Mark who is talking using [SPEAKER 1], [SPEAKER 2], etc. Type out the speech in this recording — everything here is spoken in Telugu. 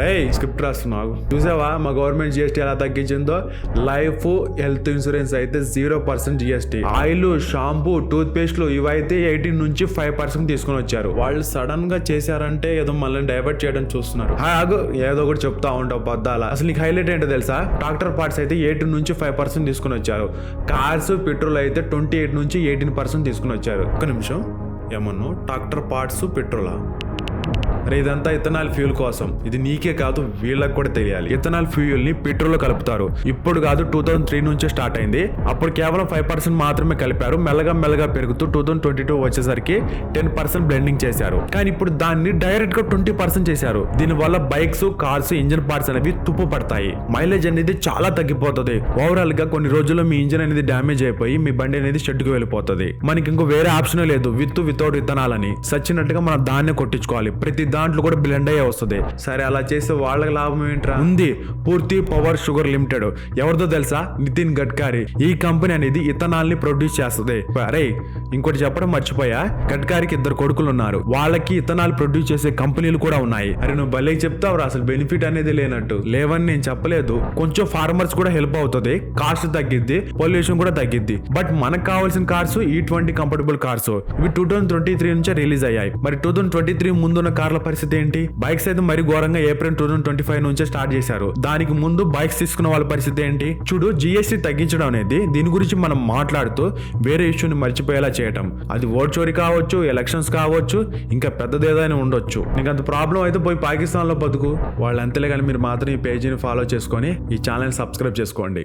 [SPEAKER 1] రే స్క్రిప్ట్ రాస్తున్నావు చూసావా? మా గవర్నమెంట్ జిఎస్టీ ఎలా తగ్గించిందో? లైఫ్ హెల్త్ ఇన్సూరెన్స్ అయితే zero percent GST oil shampoo tooth పేస్ట్లు ఇవైతే ఎయిటీన్ నుంచి ఫైవ్ పర్సెంట్ తీసుకొని వచ్చారు. వాళ్ళు సడన్గా చేశారంటే ఏదో మళ్ళీ డైవర్ట్ చేయడం చూస్తున్నారు. ఆగు. ఏదో ఒకటి చెప్తా ఉంటావు బద్దాల అసలు నీకు హైలైట్ ఏంటో తెలుసా? ట్రాక్టర్ పార్ట్స్ అయితే ఎయిటీన్ నుంచి ఫైవ్ పర్సెంట్ తీసుకుని వచ్చారు. కార్స్ పెట్రోల్ అయితే ట్వంటీ ఎయిట్ నుంచి ఎయిటీన్ పర్సెంట్ తీసుకుని వచ్చారు. ఒక నిమిషం. ఏమన్నా? ట్రాక్టర్ పార్ట్స్ పెట్రోలా? అరే ఇదంతా ఇథనాల్ ఫ్యూల్ కోసం. ఇది నీకే కాదు వీళ్ళకి కూడా తెలియాలి. ఇథనాల్ ఫ్యూయల్ని పెట్రోల్లో కలుపుతారు. ఇప్పుడు కాదు టూ థౌసండ్ త్రీ నుంచే స్టార్ట్ అయింది. అప్పుడు కేవలం ఫైవ్ పర్సెంట్ మాత్రమే కలిపారు. మెల్లగా మెల్లగా పెరుగుతూ టూ థౌసండ్ ట్వంటీ టూ వచ్చేసరికి టెన్ పర్సెంట్ బ్లెండింగ్ చేశారు. కానీ ఇప్పుడు దాన్ని డైరెక్ట్గా ట్వంటీ పర్సెంట్ చేశారు. దీని వల్ల బైక్స్ కార్స్ ఇంజిన్ పార్ట్స్ అనేవి తుప్పు పడతాయి. మైలేజ్ అనేది చాలా తగ్గిపోతుంది. ఓవరాల్గా కొన్ని రోజుల్లో మీ ఇంజిన్ అనేది డ్యామేజ్ అయిపోయి మీ బండి అనేది షెడ్కి వెళ్ళిపోతుంది. మనకి ఇంకో వేరే ఆప్షన్ లేదు. విత్ వితౌట్ విత్తనాలని సచ్చినట్టుగా మనం దాన్నే కొట్టించుకోవాలి. ప్రతి దాంట్లో కూడా బ్లెండ్ అయ్యే వస్తుంది. సరే అలా చేస్తే వాళ్ళకి లాభం ఏంట్రా? ఉంది. పూర్తి పవర్ షుగర్ లిమిటెడ్ ఎవరిదో తెలుసా? నితిన్ గడ్కారి. ఈ కంపెనీ అనేది ఇథనాల్ని ప్రొడ్యూస్ చేస్తుంది. అరే ఇంకోటి చెప్పడం మర్చిపోయా? గడ్కరీకి ఇద్దరు కొడుకులు ఉన్నారు. వాళ్ళకి ఇథనాల్ ప్రొడ్యూస్ చేసే కంపెనీలు కూడా ఉన్నాయి. అరే నువ్వు భలే చెప్తావు అసలు బెనిఫిట్ అనేది లేనట్టు. లేవని నేను చెప్పలేదు. కొంచెం ఫార్మర్స్ కూడా హెల్ప్ అవుతుంది. కాస్ట్ తగ్గిద్ది. పొల్యూషన్ కూడా తగ్గిద్ది. బట్ మనకు కావాల్సిన కార్స్ ఈ ట్వంటీ కంఫర్టబుల్ కార్స్ ఇవి టూ థౌసండ్ ట్వంటీ త్రీ నుంచే రిలీజ్ అయ్యాయి. మరి టూ థౌసండ్ ట్వంటీ త్రీ ముందున్న కార్ల పరిస్థితి ఏంటి? బైక్స్ అయితే మరి ఘోరంగా April two thousand twenty five నుంచే స్టార్ట్ చేశారు. దానికి ముందు బైక్స్ తీసుకున్న వాళ్ళ పరిస్థితి ఏంటి? చూడు జిఎస్టీ తగ్గించడం అనేది దీని గురించి మనం మాట్లాడుతూ వేరే ఇష్యూని మర్చిపోయేలా చేయటం. అది ఓట్ చోరీ కావచ్చు ఎలక్షన్స్ కావచ్చు ఇంకా పెద్దది ఏదైనా ఉండొచ్చు. నీకు అంత ప్రాబ్లం అయితే పోయి పాకిస్తాన్లో బతుకు. వాళ్ళు అంతలే కానీ మీరు మాత్రం ఈ పేజీని ఫాలో చేసుకొని ఈ ఛానల్ సబ్స్క్రైబ్ చేసుకోండి.